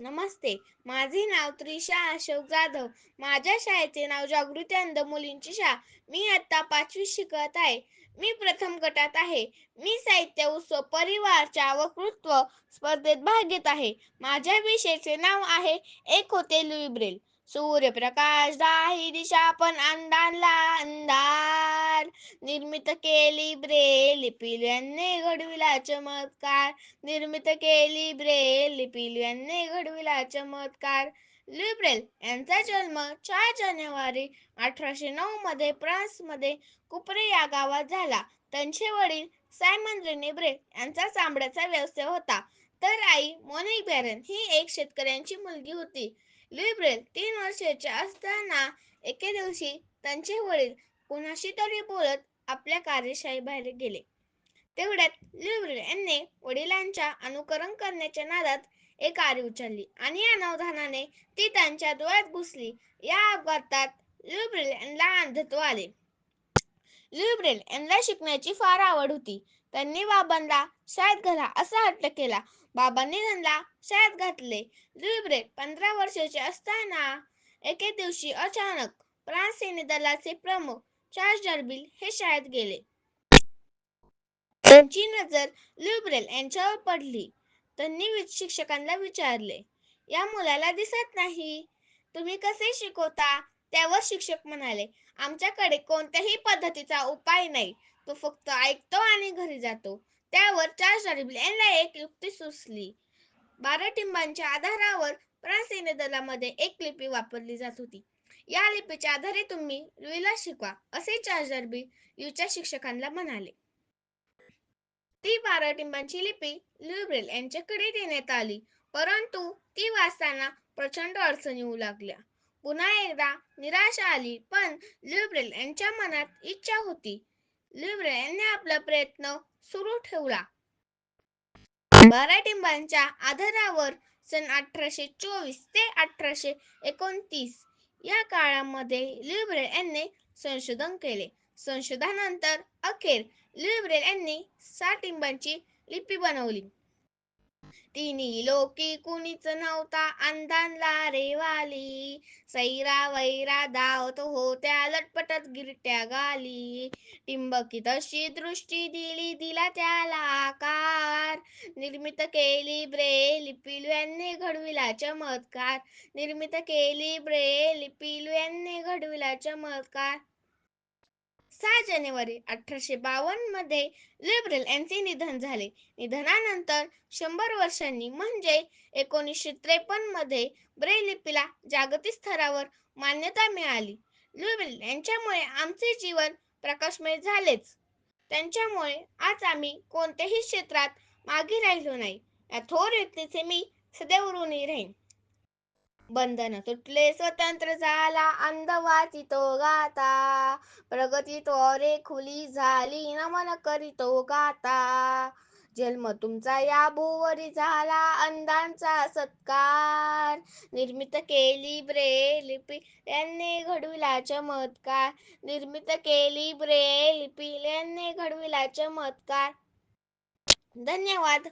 नमस्ते. माझे नाव त्रिशा अशोक जाधव. माझ्या शाळेचे नाव जागृती अंध मुलींची शाळा. मी आता पाचवी शिकत आहे. मी प्रथम गटात आहे. मी साहित्य उत्सव परिवारच्या वक्तृत्व स्पर्धेत भाग घेत आहे. माझ्या विषयाचे नाव आहे एक होते लुईब्रेल सूर्यप्रकाश दाही दिशा पण अंधारला अंधार. निर्मित केली ब्रेल लिपी यांनी घडविला चमत्कार. निर्मित केली ब्रेल लिपी यांनी घडविला चमत्कार. लिब्रेल यांचा जन्म चार जानेवारी अठराशे नऊ मध्ये फ्रान्समध्ये कुपरे या गावात झाला. त्यांचे वडील सायमन रेने यांचा चांबड्याचा व्यवसाय होता. तर आई मोनिक बॅरन ही एक शेतकऱ्यांची मुलगी होती. लिब्रेल तीन वर्षाच्या असताना एके दिवशी त्यांचे वडील कोणाशी तरी बोलत आपल्या कार्यशाळेबाहेर गेले. तेवढ्यात लिब्रेल यांनी वडिलांच्या अनुकरण करण्याच्या नादात एक आरी उचलली आणि अनावधानाने ती त्यांच्या डोळ्यात घुसली. या अपघातात लिब्रेल यांना अंधत्व आले. लिब्रेल यांना शिकण्याची फार आवड होती. त्यांनी बाबांना शाळेत घाला असा हट्ट केला. बाबांनी त्यांना शाळेत घातले. लिब्रेल पंधरा वर्षाचे असताना एके दिवशी अचानक फ्रान्स सैन्य दलाचे प्रमुख चार्ल्स डर्बिल हे शाळेत गेले. त्यांची नजर लिब्रेल यांच्यावर पडली. त्यांनी शिक्षकांना विचारले या मुलाला दिसत नाही. तुम्ही कसे शिकवता? त्यावर शिक्षक म्हणाले आमच्याकडे कोणत्याही पद्धतीचा उपाय नाही. तो फक्त ऐकतो आणि घरी जातो. त्यावर चार डर्बिल यांना एक युक्ती सुचली. बारा टिंबांच्या आधारावर फ्रान्स सैन्य दलामध्ये एक लिपी वापरली जात होती. या लिपीच्या आधारे तुम्ही लुईला शिकवा असे चार्जरबी डर्बिल यूच्या शिक्षकांना म्हणाले. ती बारा टिंबांची लिपी लुईब्रेल यांच्याकडे देण्यात आली परंतु ती वाचताना प्रचंड अडचणी येऊ लागल्या. पुन्हा एकदा निराशा आली पण लिब्रेल यांच्या मनात इच्छा होती. लिब्रेल यांनी आपला प्रयत्न सुरू ठेवला. बारा आधारावर सन अठराशे चोवीस ते अठराशे एकोणतीस या काळामध्ये लिब्रेल यांनी संशोधन केले. संशोधनानंतर अखेर लिब्रेल यांनी साटिंबांची लिपी बनवली. तिन्ही लोकी कुणीच नव्हता अंधानला रेवाली. सैरा वैरा धावत होत्या लटपटत गिरट्या गाली. टिंबकी तशी दृष्टी दिली दिला त्याला आकार. निर्मित केली ब्रे लिपिलू यांनी घडविला चमत्कार. निर्मित केली ब्रे लिपिलू यांनी घडविला चमत्कार. सहा जानेवारी अठराशे बावन्नमध्ये लिब्रेल यांचे निधन झाले. निधनानंतर शंभर वर्षांनी म्हणजे एकोणीसशे त्रेपन्नमध्ये ब्रेल लिपीला जागतिक स्तरावर मान्यता मिळाली. लिब्रेल यांच्यामुळे आमचे जीवन प्रकाशमय झालेच. त्यांच्यामुळे आज आम्ही कोणत्याही क्षेत्रात मागे राहिलो नाही. या थोर व्यक्तीचे मी सदैव ऋणी राहीन. बंधन तुटले स्वतंत्र झाला अंधवाची तो गाता. प्रगती तोरे खुली झाली नमन करीतो गाता. जन्म तुमचा या भूवरी झाला अंधांचा सत्कार. निर्मित केली ब्रे लिपी यांनी घडविला चमत्कार. निर्मित केली ब्रे लिपी यांनी घडविला चमत्कार. धन्यवाद.